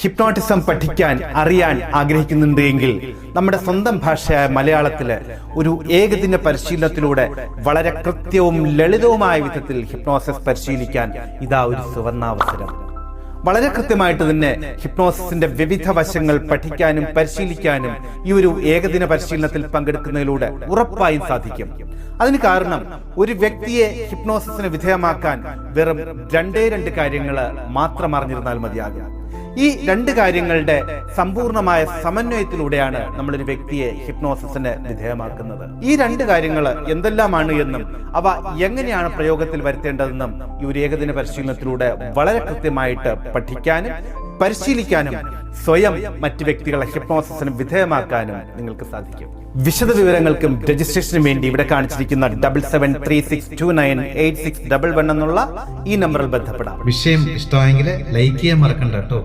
Hypnotism പഠിക്കാൻ അറിയാൻ ആഗ്രഹിക്കുന്നുണ്ട് എങ്കിൽ നമ്മുടെ സ്വന്തം ഭാഷയായ മലയാളത്തിൽ ഒരു ഏകദിന പരിശീലനത്തിലൂടെ വളരെ കൃത്യവും ലളിതവുമായ വിധത്തിൽ ഹിപ്നോസിസ് പരിശീലിക്കാൻ ഇതാ ഒരു സുവർണാവസരം. വളരെ കൃത്യമായിട്ട് തന്നെ ഹിപ്നോസിന്റെ വിവിധ വശങ്ങൾ പഠിക്കാനും പരിശീലിക്കാനും ഈ ഒരു ഏകദിന പരിശീലനത്തിൽ പങ്കെടുക്കുന്നതിലൂടെ ഉറപ്പായും സാധിക്കും. അതിന് കാരണം ഒരു വ്യക്തിയെ ഹിപ്നോസിന് വിധേയമാക്കാൻ വെറും രണ്ടേ രണ്ട് കാര്യങ്ങൾ മാത്രം അറിഞ്ഞിരുന്നാൽ മതിയാകും. ഈ രണ്ട് കാര്യങ്ങളുടെ സമ്പൂർണമായ സമന്വയത്തിലൂടെയാണ് നമ്മളൊരു വ്യക്തിയെ ഹിപ്നോസിന് വിധേയമാക്കുന്നത്. ഈ രണ്ട് കാര്യങ്ങൾ എന്തെല്ലാമാണ് എന്നും അവ എങ്ങനെയാണ് പ്രയോഗത്തിൽ വരുത്തേണ്ടതെന്നും ഈ ഒരു ഏകദിന പരിശീലനത്തിലൂടെ വളരെ കൃത്യമായിട്ട് പഠിക്കാനും പരിശീലിക്കാനും സ്വയം മറ്റു വ്യക്തികളെ ഹിപ്നോസിന് വിധേയമാക്കാനും നിങ്ങൾക്ക് സാധിക്കും. വിശദ വിവരങ്ങൾക്കും രജിസ്ട്രേഷനും വേണ്ടി ഇവിടെ കാണിച്ചിരിക്കുന്ന double seven three six two nine eight six double one എന്നുള്ള ഈ നമ്പറിൽ ബന്ധപ്പെടാം. വിഷയം ഇഷ്ടമായെങ്കിൽ ലൈക്ക് ചെയ്യാൻ മറക്കണ്ട കേട്ടോ.